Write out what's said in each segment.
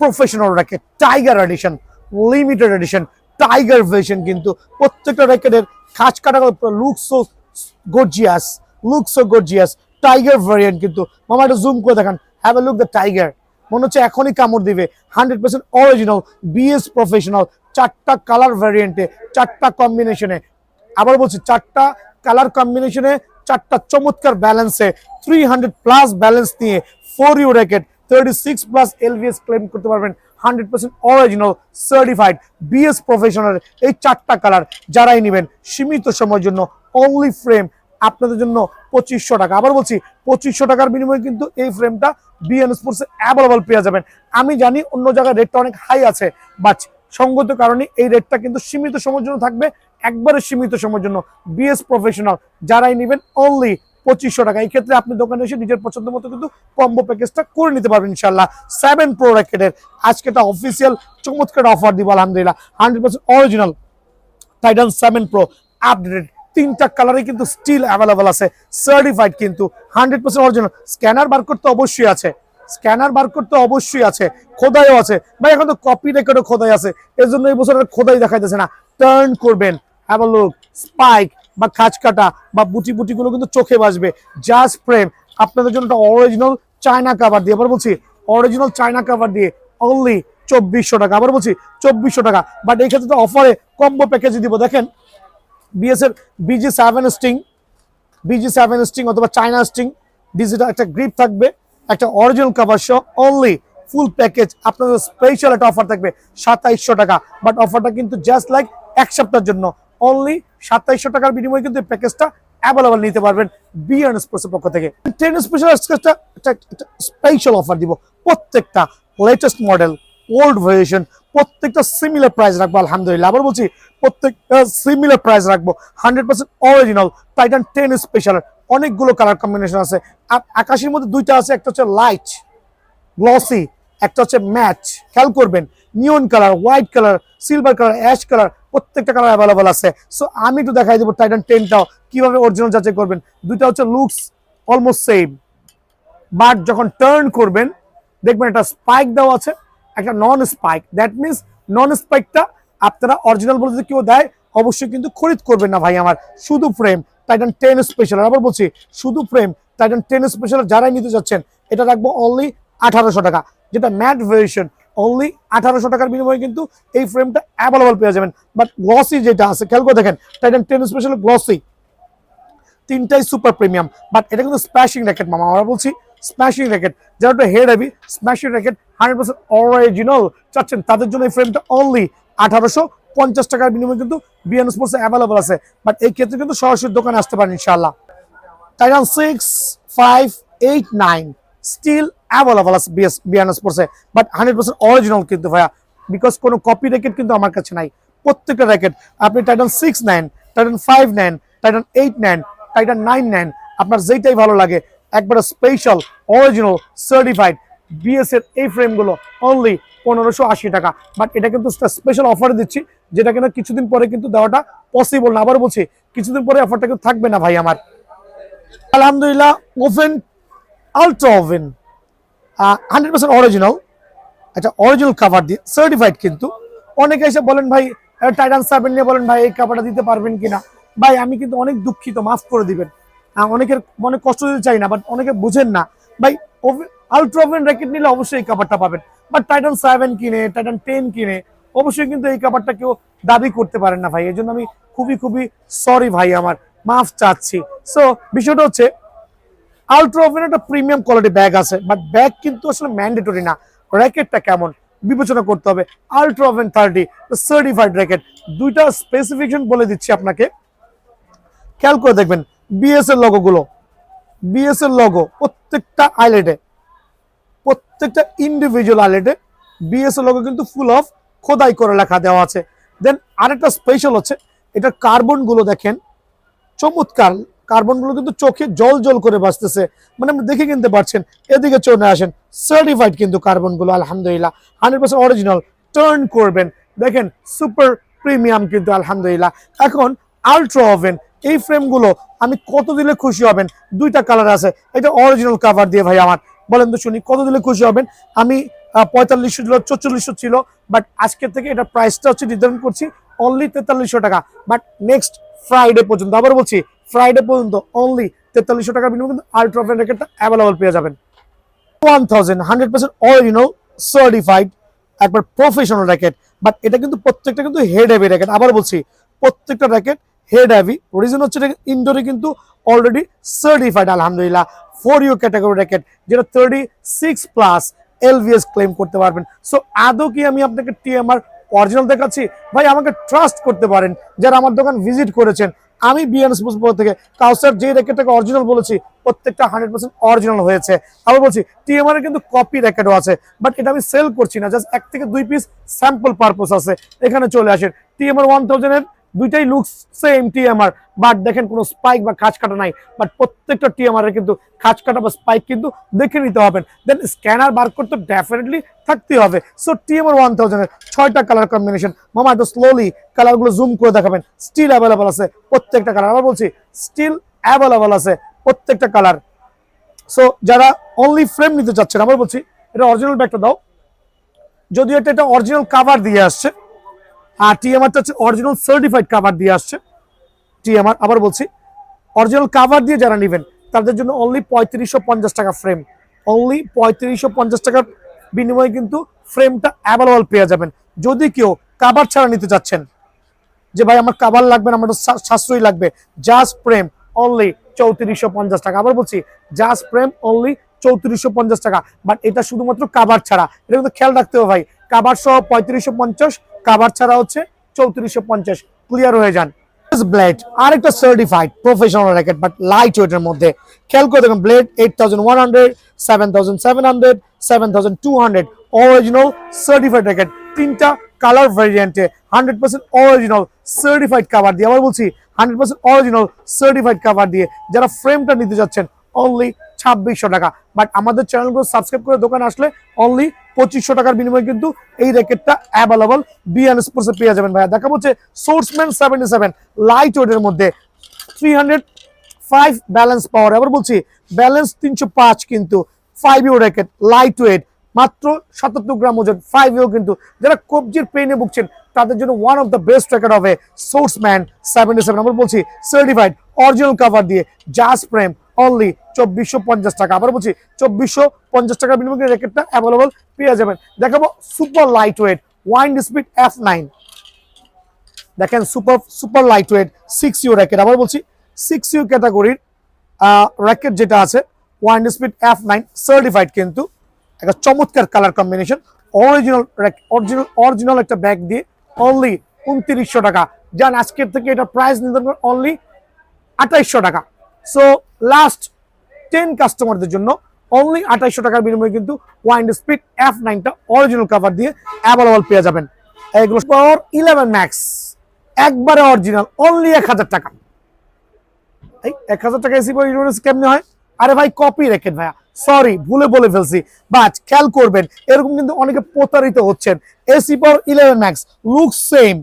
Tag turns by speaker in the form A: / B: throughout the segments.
A: Professional racket tiger edition limited edition tiger version কিন্তু প্রত্যেকটা র্যাকেটের খাঁচ কাটা looks gorgeous looks gorgeous tiger variant কিন্তু। মামা একটা জুম করে দেখান। Have a look the tiger মনে হচ্ছে এখনই কামড় দিবে। Hundred percent original BS professional চারটা কালার ভ্যারিয়েন্টে চারটা কম্বিনেশনে আবার বলছি, চারটা কালার কম্বিনেশনে চারটা চমৎকার ব্যালেন্সে থ্রি হান্ড্রেড প্লাস ব্যালেন্স নিয়ে four U racket thirty six plus LVS claim করতে পারবেন hundred percent original certified BS professional এই চারটা কালার যারাই নেবেন সীমিত সময়ের জন্য অনলি ফ্রেম আপনাদের জন্য পঁচিশশো টাকা। আবার বলছি, পঁচিশশো টাকার বিনিময়ে কিন্তু এই ফ্রেমটা বিএন স্পোর্টসে অ্যাভেলেবল পেয়ে যাবেন। আমি জানি অন্য জায়গায় রেটটা অনেক হাই আছে বাট সঙ্গত কারণে এই রেটটা কিন্তু সীমিত সময়ের জন্য থাকবে, একবারে সীমিত সময়ের জন্য বিএস প্রফেশনাল যারাই নেবেন অনলি পঁচিশশো টাকা। এই ক্ষেত্রে আপনি দোকানে এসে নিজের পছন্দ মতো কিন্তু কম্বো প্যাকেজটা করে নিতে পারবেন ইনশাল্লাহ সেভেন প্রো র্যাকেটের আজকে একটা অফিসিয়াল চমৎকার অফার দিব, আলহামদুলিল্লাহ। Hundred percent original Titan seven pro updated তিনটা কালারে কিন্তু স্টিল অ্যাভেলেবল আছে। সার্টিফাইড কিন্তু। Hundred percent original scanner barcode তো অবশ্যই আছে। স্ক্যানার বারকোড তো অবশ্যই আছে। খোদাইও আছে। ভাই, এখন তো কপি রেকর্ডও খোদাই আছে। এর জন্য এই বছর খোদাই দেখাইতেছে না। টার্ন করবেন। হ্যাভ লুক স্পাইক বা খাঁচ কাটা বা বুটি বুটি গুলো কিন্তু চোখে বাসবে জাস্ট ফ্রেম আপনাদের জন্য একটা অরিজিনাল চায়না কাভার দিয়ে, আবার বলছি অরিজিনাল চায়না কাভার দিয়ে অনলি চব্বিশশো টাকা, আবার বলছি, চব্বিশশো টাকা। বাট এই ক্ষেত্রে তো অফারে কম্বো প্যাকেজ দিব, দেখেন বিএস এর BG seven sting BG seven sting অথবা চায়না স্টিং ডিজিটাল একটা গ্রিপ থাকবে, একটা অরিজিনাল কাভার সহ অনলি ফুল প্যাকেজ আপনাদের স্পেশাল একটা অফার থাকবে, সাতাইশশো টাকা। বাট অফারটা কিন্তু জাস্ট লাইক এক সপ্তাহের জন্য। অনলি সাতাইশশো টাকার বিনিময়ে কিন্তু প্যাকেজটা অ্যাভেলেবল নিতে পারবেন বিএন স্পোর্টসের পক্ষ থেকে। টেন স্পেশাল স্পেশাল অফার দিব। প্রত্যেকটা লেটেস্ট মডেল ওল্ড ভেরিয়েশন প্রত্যেকটা সিমিলার প্রাইস রাখব, আলহামদুলিল্লাহ। আবার বলছি প্রত্যেকটা সিমিলার প্রাইস রাখব। Hundred percent original Titan ten special অনেকগুলো কালার কম্বিনেশন আছে। আকাশের মধ্যে দুইটা আছে, একটা হচ্ছে লাইট গ্লসি একটা হচ্ছে ম্যাচ, খেয়াল করবেন, neon colour, white colour, silver colour, ash colour, প্রত্যেকটা কালার অ্যাভেলেবল আছে। সো আমি একটু দেখাই দেবো টাইটান টেনটাও কীভাবে অরিজিনাল যাচাই করবেন। দুইটা হচ্ছে লুকস অলমোস্ট সেম বাট যখন টার্ন করবেন, দেখবেন একটা স্পাইক দেওয়া আছে, একটা non spike that means non স্পাইকটা আপনারা অরিজিনাল বলে যদি কেউ দেয়, অবশ্যই কিন্তু খরিদ করবেন না ভাই আমার। শুধু ফ্রেম টাইটান টেন স্পেশাল আবার বলছি, শুধু ফ্রেম টাইটান টেন স্পেশাল যারাই নিতে যাচ্ছেন, এটা রাখব অনলি আঠারোশো টাকা। যেটা ম্যাট ভেরিয়েশন অনলি আঠারোশো টাকার বিনিময়ে কিন্তু এই ফ্রেমটা অ্যাভেলেবল পেয়ে যাবেন। বাট গ্লসি যেটা আছে, খেয়াল করে দেখেন টাইটান টেন স্পেশাল গ্লসি তিনটাই সুপার প্রিমিয়াম বাট এটা কিন্তু স্প্যাশিং র্যাকেট মামা, আমরা বলছি স্ম্যাশিং র্যাকেট যারা একটা head heavy smashing racket hundred percent original চাচ্ছেন, তাদের জন্য এই ফ্রেমটা অনলি আঠারোশো পঞ্চাশ টাকার বিনিময়ে কিন্তু বিএন স্পোর্টস অ্যাভেলেবল আছে। বাট এই ক্ষেত্রে কিন্তু সরাসরি দোকানে আসতে পারেন ইনশাল্লাহ Titan six five eight nine still available আছে বিএস বিএন স্পোর্টসে বাট হান্ড্রেড পার্সেন্ট অরিজিনাল কিন্তু ভাইয়া বিকজ কোনো কপি র্যাকেট কিন্তু আমার কাছে নাই। প্রত্যেকটা র্যাকেট আপনি Titan six nine Titan five nine Titan eight nine Titan nine nine আপনার যেইটাই ভালো লাগে, একবারে স্পেশাল অরিজিনাল সার্টিফাইড বিএস এর এই ফ্রেমগুলো অনলি পনেরোশো আশি টাকা। বাট এটা কিন্তু স্পেশাল অফার দিচ্ছি, যেটা কিনা কিছুদিন পরে কিন্তু দেওয়াটা পসিবল না। আবার বলছি, কিছুদিন পরে অফারটা কিন্তু থাকবে না ভাই আমার। আলহামদুলিল্লাহ Oven Ultra Oven hundred percent original একটা অরিজিনাল কাভার দিয়ে সার্টিফাইড কিন্তু। অনেকে এসে বলেন ভাই টাইটান সেভেন নিয়ে বলেন, ভাই, এই কাভারটা দিতে পারবেন কিনা? ভাই, আমি কিন্তু অনেক দুঃখিত, মাফ করে দিবেন। অনেকের মনে কষ্ট দিতে চাই না বাট অনেকে বুঝেন না। ভাই আলট্রা ওভেন র্যাকেট নিলে অবশ্যই এই কাভারটা পাবেন। বাট টাইটান সেভেন কিনে টাইটান টেন কিনে, অবশ্যই কিন্তু এই কাভারটা কেউ দাবি করতে পারেন না, ভাই। এই জন্য আমি খুবই খুবই সরি ভাই, আমার। মাফ চাচ্ছি। সো বিষয়টা হচ্ছে আলট্রা ওভেন একটা প্রিমিয়াম কোয়ালিটি ব্যাগ আছে বাট ব্যাগ কিন্তু আসলে ম্যান্ডেটরি না। র্যাকেটটা কেমন? বিবেচনা করতে হবে। Ultra Oven thirty certified racket দুইটা স্পেসিফিকেশন বলে দিচ্ছি আপনাকে। খেয়াল করে দেখবেন বিএস এর লগো গুলো বিএস এর লগো প্রত্যেকটা আইলেটে প্রত্যেকটা ইন্ডিভিজুয়াল আইলেটে বিএস এর লগো কিন্তু ফুল অফ খোদাই করে লেখা দেওয়া আছে। দেন আরেকটা স্পেশাল হচ্ছে, এটা কার্বনগুলো দেখেন। চমৎকার। কার্বনগুলো কিন্তু চোখে জল জল করে বাঁচতেছে মানে আপনি দেখে কিনতে পারছেন, এদিকে চলে আসেন সার্টিফাইড কিন্তু কার্বনগুলো আলহামদুলিল্লাহ হান্ড্রেড পার্সেন্ট অরিজিনাল টার্ন করবেন। দেখেন সুপার প্রিমিয়াম কিন্তু, আলহামদুলিল্লাহ। এখন আলট্রা ওভেন এই ফ্রেমগুলো আমি কত দিলে খুশি হবেন? দুইটা কালার আছে, এটা অরিজিনাল কাভার দিয়ে ভাই আমার। বলেন তো শুনি, কত দিলে খুশি হবেন? আমি পঁয়তাল্লিশশো ছিল, চল্লিশশো ছিল বাট আজকের থেকে এটা প্রাইসটা হচ্ছে নির্ধারণ করছি অনলি তেতাল্লিশশো টাকা। বাট নেক্সট ফ্রাইডে পর্যন্ত, আবার বলছি ফ্রাইডে পর্যন্ত অনলি তেতাল্লিশশো টাকার বিনিময়ে কিন্তু আলট্রা ফ্রেন র্যাকেটটা অ্যাভেলেবল পেয়ে যাবেন। One thousand hundred percent original certified একবার প্রফেশনাল র্যাকেট বাট এটা কিন্তু প্রত্যেকটা কিন্তু হেড হ্যাভি র্যাকেট আবার বলছি, প্রত্যেকটা র্যাকেট হেড হ্যাভি রিজন হচ্ছে ইনডোরে কিন্তু অলরেডি সার্টিফাইড আলহামদুলিল্লাহ ফোর ইউ ক্যাটাগরি র্যাকেট যেটা thirty six plus LVS claim করতে পারবেন। সো আদৌ কি আমি আপনাকে টিএমআর অরিজিনাল দেখাচ্ছি? ভাই, আমাকে ট্রাস্ট করতে পারেন। যারা আমার দোকান ভিজিট করেছেন আমি বিএন স্পোর্টস পক্ষ থেকে কাউসার যে র্যাকেটটাকে অরিজিনাল বলেছি, প্রত্যেকটা হান্ড্রেড পার্সেন্ট অরিজিনাল হয়েছে। আমি বলছি টিএমআর এর কিন্তু কপি র্যাকেটও আছে বাট এটা আমি সেল করছি না জাস্ট এক থেকে দুই পিস স্যাম্পল পারপোজ আছে। এখানে চলে আসেন টিএমআর ওয়ান থাউজেন্ডের দুইটাই লুকস সেম টিএমআর বাট দেখেন কোনো স্পাইক বা খাঁচ কাটা নাই বাট প্রত্যেকটা টিএমআর এর কিন্তু খাঁচ কাটা বা স্পাইক কিন্তু দেখে নিতে হবে। দেন স্ক্যানার বার করতে ডেফিনেটলি থাকতে হবে। সো টিএমআর ওয়ান থাউজেন্ডের ছয়টা কালার কম্বিনেশন মামা, একটু স্লোলি কালারগুলো জুম করে দেখাবেন। স্টিল অ্যাভেলেবল আছে প্রত্যেকটা কালার আবার বলছি স্টিল অ্যাভেলেবল আছে প্রত্যেকটা কালার সো যারা অনলি ফ্রেম নিতে চাচ্ছেন, আবার বলছি, এটা অরিজিনাল ব্যাগটা দাও। যদিও এটা এটা অরিজিনাল কাভার দিয়ে আসছে আর টিএমআরটা হচ্ছে অরিজিনাল সার্টিফাইড কাভার দিয়ে আসছে। টিএমআর আবার বলছি অরিজিনাল কাভার দিয়ে যারা নেবেন, তাদের জন্য অনলি পঁয়ত্রিশশো পঞ্চাশ টাকা ফ্রেম অনলি পঁয়ত্রিশশো পঞ্চাশ টাকার বিনিময়ে কিন্তু ফ্রেমটা অ্যাভেলেবল পেয়ে যাবেন। যদি কেউ কাভার ছাড়া নিতে চাচ্ছেন, যে ভাই আমার কাভার লাগবে না, আমার সাশ্রয়ী লাগবে জাস্ট প্রেম অনলি চৌত্রিশশো পঞ্চাশ টাকা। আবার বলছি জাস্ট প্রেম অনলি চৌত্রিশশো পঞ্চাশ টাকা। বাট এটা শুধুমাত্র কাভার ছাড়া। এটা কিন্তু খেয়াল রাখতে হবে ভাই কাভার সহ পঁয়ত্রিশশো পঞ্চাশ কাভার ছাড়া হচ্ছে চৌত্রিশশো পঞ্চাশ ক্লিয়ার হয়ে যান। ব্লেড আরেকটা certified professional racket but light ওয়েটের মধ্যে। খেয়াল করে দেখুন Blade eight original certified racket তিনটা colour ভ্যারিয়েন্টে hundred percent original certified cover দিয়ে, আবার বলছি hundred percent original certified cover দিয়ে যারা ফ্রেমটা নিতে যাচ্ছেন অনলি ছাব্বিশশো টাকা। বাট আমাদের চ্যানেলগুলো সাবস্ক্রাইব করে দোকান আসলে অনলি পঁচিশশো টাকার বিনিময়ে কিন্তু এই র্যাকেটটা অ্যাভেলেবল বিএন স্পোর্টসে পেয়ে যাবেন ভাইয়া। দেখা হচ্ছে সোর্সম্যান সেভেন্টি সেভেন লাইট ওয়েটের মধ্যে three hundred five balance power আবার বলছি ব্যালেন্স তিনশো পাঁচ কিন্তু five U racket light weight মাত্র সাতাত্তর গ্রাম ওজন ফাইভ ইউ কিন্তু। যারা কবজির পেনে ভুগছেন, তাদের জন্য one of the best racket হবে সোর্সম্যান সেভেন্টি সেভেন আমরা বলছি সার্টিফাইড অরিজিনাল কাভার দিয়ে জাস্ট প্রেম অনলি চব্বিশশো পঞ্চাশ টাকা। আবার বলছি, চব্বিশশো পঞ্চাশ টাকার বিনিময়ে র্যাকেটটা অ্যাভেলেবল পেয়ে যাবেন। দেখাবো super light weight wind speed F nine দেখেন super super light weight six U racket আবার বলছি সিক্স ইউ ক্যাটাগরির র্যাকেট যেটা আছে wind speed F nine certified কিন্তু একটা চমৎকার colour combination original original original একটা ব্যাগ দিয়ে অনলি উনত্রিশশো টাকা। যান আজকের থেকে এটা প্রাইস নির্ধারণ অনলি আঠাইশশো টাকা। সো লাস্ট টেন কাস্টমারদের জন্য অনলি আঠাইশশো টাকার বিনিময়ে কিন্তু ওয়াইন্ড স্পিড এফ নাইনটা অরিজিনাল কাভার দিয়ে অ্যাভেলেবল পেয়ে যাবেন। এগুলো পাওয়ার ইলেভেন ম্যাক্স একবারে অরিজিনাল অনলি এক হাজার টাকা। এই এক হাজার টাকা এসি ইউনিভার্স কেমনে হয়? আরে ভাই কপি রেখেন ভাইয়া। সরি ভুলে বলে ফেলছি বাট খেয়াল করবেন, এরকম কিন্তু অনেকে প্রতারিত হচ্ছেন। AC power eleven max look same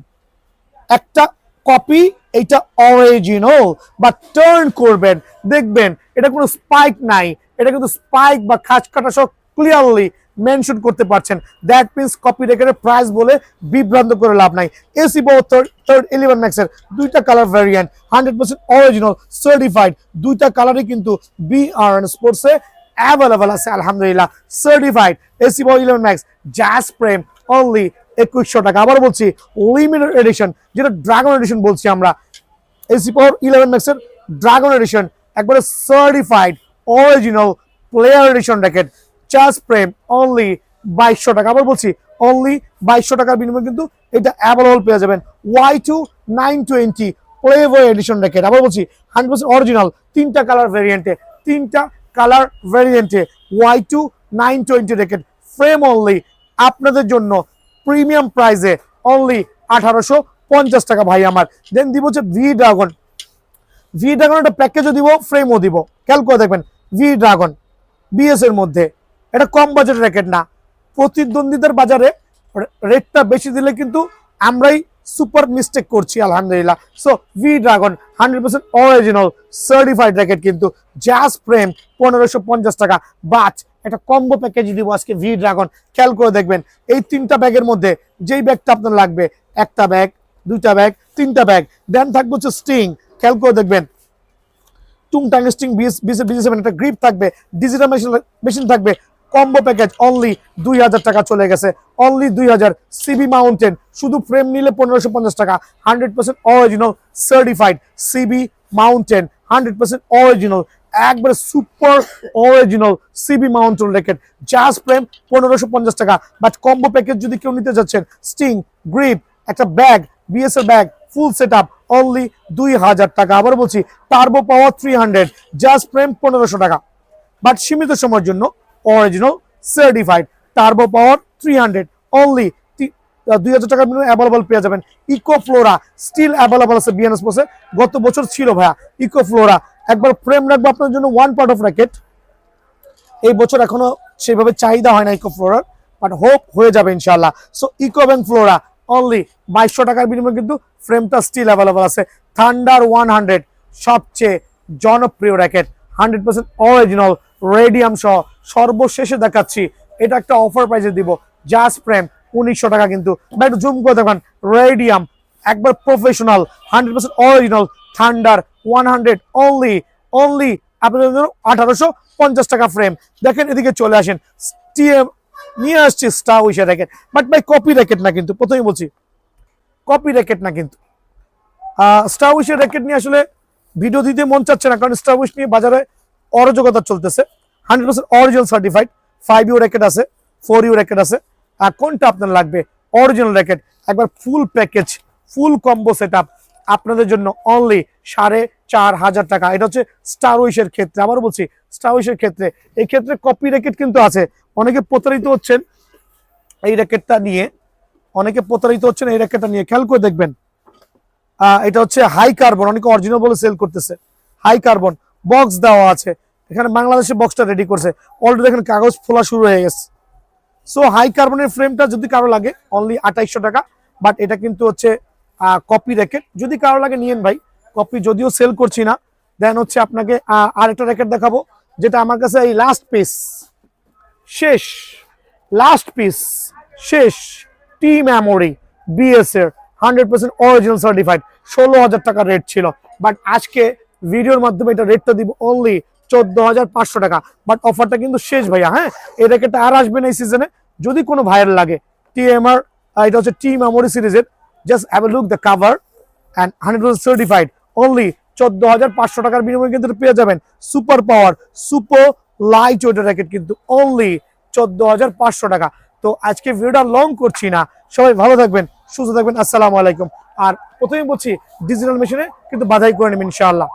A: একটা কপি এটা অরিজিনাল বা টার্ন করবেন, দেখবেন, এটা কোনো স্পাইক নাই, এটা কিন্তু স্পাইক বা খাঁচ কাটা সব ক্লিয়ারলি মেনশন করতে পারছেন। দ্যাট মিনস কপি রেকেটের প্রাইস বলে বিভ্রান্ত করে লাভ নাই। এসি বো থার্ড ইলেভেন ম্যাক্সের দুইটা colour variant hundred percent original certified দুইটা কালারই কিন্তু বি আর এন স্পোর্টসে অ্যাভেলেবেল আছে, আলহামদুলিল্লাহ সার্টিফাইড এসি বো eleven max just frame only একুশশো টাকা। আবার বলছি লিমিটেড এডিশন যেটা ড্রাগন এডিশন বলছি আমরা। এসি পাওয়ার ইলেভেন ম্যাক্সের ড্রাগন এডিশন একবারে certified original player edition racket charge frame only বাইশশো টাকা। আবার বলছি অনলি বাইশশো টাকার বিনিময়ে কিন্তু এটা অ্যাভেলেবল পেয়ে যাবেন। Y two nine twenty play boy edition racket আবার বলছি হান্ড্রেড পার্সেন্ট অরিজিনাল তিনটা কালার ভেরিয়েন্টে তিনটা colour ভেরিয়েন্টে Y two nine twenty racket frame only আপনাদের জন্য প্রিমিয়াম প্রাইসে অনলি আঠারোশো পঞ্চাশ টাকা ভাই আমার। দেন দিব হচ্ছে ভি ড্রাগন ভি ড্রাগন একটা প্যাকেজও দিব ফ্রেমও দিব। খেয়াল করে দেখবেন ভি ড্রাগন বিএস এর মধ্যে। এটা কম বাজেট র্যাকেট না। প্রতিদ্বন্দ্বীদের বাজারে রেটটা বেশি দিলে কিন্তু আমরাই সুপার মিস্টেক করছি, আলহামদুলিল্লাহ। So V dragon hundred percent original certified racket কিন্তু জাস প্রেম পনেরোশো পঞ্চাশ টাকা। বাট একটা কম্বো প্যাকেজ দিব আজকে ভি ড্রাগন খেয়াল করে দেখবেন, এই তিনটা ব্যাগের মধ্যে যেই ব্যাগটা আপনার লাগবে, একটা ব্যাগ, দুইটা ব্যাগ, তিনটা ব্যাগ। দেন থাকবে হচ্ছে স্টিং খেয়াল করে দেখবেন টুংটাং স্টিং বিএস বিএস একটা গ্রিপ থাকবে ডিজিটাল মেশিন মেশিন থাকবে। কম্বো প্যাকেজ অনলি দুই হাজার টাকা চলে গেছে। অনলি দুই হাজার সিবি মাউন্টেন শুধু ফ্রেম নিলে পনেরোশো পঞ্চাশ টাকা। Hundred percent original certified CB mountain hundred percent original একবারে super original CB mountain racket just frame পনেরোশো পঞ্চাশ টাকা। বাট কম্বো প্যাকেজ যদি কেউ নিতে যাচ্ছেন স্টিং গ্রিপ একটা bag BSL bag full set up only দুই হাজার টাকা। আবার বলছি turbo power three hundred just frame পনেরোশো টাকা। বাট সীমিত সময়ের জন্য original certified turbo power three hundred only দুই হাজার টাকার বিনিময়ে অ্যাভেলেবল পেয়ে যাবেন। ইকো ফ্লোরা স্টিল অ্যাভেলেবল আছে বিএনএস পোসে গত বছর ছিল ভাইয়া ইকো ফ্লোরা একবার ফ্রেম রাখব আপনার জন্য ওয়ান পার্ট অফ র্যাকেট এই বছর এখনও সেভাবে চাহিদা হয় না ইকো ফ্লোরার বাট হোপ হয়ে যাবে ইনশাল্লাহ so eco bank flora only বাইশশো টাকার বিনিময়ে কিন্তু ফ্রেমটা স্টিল অ্যাভেলেবল আছে। থান্ডার ওয়ান হান্ড্রেড সবচেয়ে জনপ্রিয় racket hundred percent original radium সহ। সর্বশেষে দেখাচ্ছি, এটা একটা অফার প্রাইসে দিব। জাস্ট ফ্রেম উনিশশো টাকা কিন্তু। একটু জুম করে দেখেন রেডিয়াম একবার professional hundred percent original thunder one hundred only only আপনাদের জন্য আঠারোশো পঞ্চাশ টাকা ফ্রেম দেখেন, এদিকে চলে আসেন নিয়ে আসছি স্টার উইশে র্যাকেট বাট ভাই কপি র্যাকেট না কিন্তু, প্রথমেই বলছি কপি র্যাকেট না কিন্তু। স্টার উইশের র্যাকেট নিয়ে আসলে ভিডিও দিতে মন চাচ্ছে না, কারণ স্টার উইশ নিয়ে বাজারে অরাজকতা চলতেছে। Hundred percent original certified five U racket আছে ফোর ইউ র্যাকেট আছে। আর কোনটা আপনার লাগবে? অরিজিনাল র্যাকেট একবার full package full combo set আপনাদের জন্য অনলি সাড়ে চার হাজার টাকা। এটা হচ্ছে স্টার উইশের ক্ষেত্রে। আবার বলছি স্টার উইশের ক্ষেত্রে। এই ক্ষেত্রে কপি র্যাকেট কিন্তু আছে। অনেকে প্রতারিত হচ্ছেন এই র্যাকেটটা নিয়ে। অনেকে প্রতারিত হচ্ছেন এই র্যাকেটটা নিয়ে। খেয়াল করে দেখবেন। এটা হচ্ছে হাই কার্বন অনেকে অরিজিনাল বলে সেল করতেছে। হাই কার্বন বক্স দেওয়া আছে। এখানে বাংলাদেশে বক্সটা রেডি করছে। অলরেডি দেখেন কাগজ ফোলা শুরু হয়ে গেছে। সো হাই কার্বনের ফ্রেমটা যদি কারও লাগে অনলি আঠাইশশো টাকা বাট এটা কিন্তু হচ্ছে কপি র্যাকেট যদি কারও লাগে নিয়েন ভাই কপি যদিও সেল করছি না দেন হচ্ছে আপনাকে আহ, আরেকটা র্যাকেট দেখাবো যেটা আমার কাছে এই লাস্ট পিস শেষ লাস্ট পিস শেষ টি মেমোরি বিএস এর হান্ড্রেড পার্সেন্ট অরিজিনাল সার্টিফাইড ষোলো হাজার টাকা রেট ছিল। বাট আজকে ভিডিওর মাধ্যমে এটা রেটটা দিব অনলি চোদ্দ হাজার পাঁচশো টাকা। বাট অফারটা কিন্তু শেষ ভাইয়া হ্যাঁ? এই র্যাকেটটা আর আসবে না এই সিজনে যদি কোনো ভাইয়ের লাগে টিএমআর এটা হচ্ছে টি মেমোরি সিরিজের just have a look the cover and hundred certified only চোদ্দ হাজার পাঁচশো টাকার বিনিময়ে কিন্তু পেয়ে যাবেন। সুপার পাওয়ার সুপার লাইট ওয়েটের র্যাকেট কিন্তু অনলি চোদ্দ হাজার পাঁচশো টাকা। তো আজকে ভিডিওটা লং করছি না। সবাই ভালো থাকবেন, সুস্থ থাকবেন। আসসালামু আলাইকুম। আর প্রথমেই বলছি ডিজিটাল মেশিনে কিন্তু বাধাই করে নেবেন ইনশাআল্লাহ।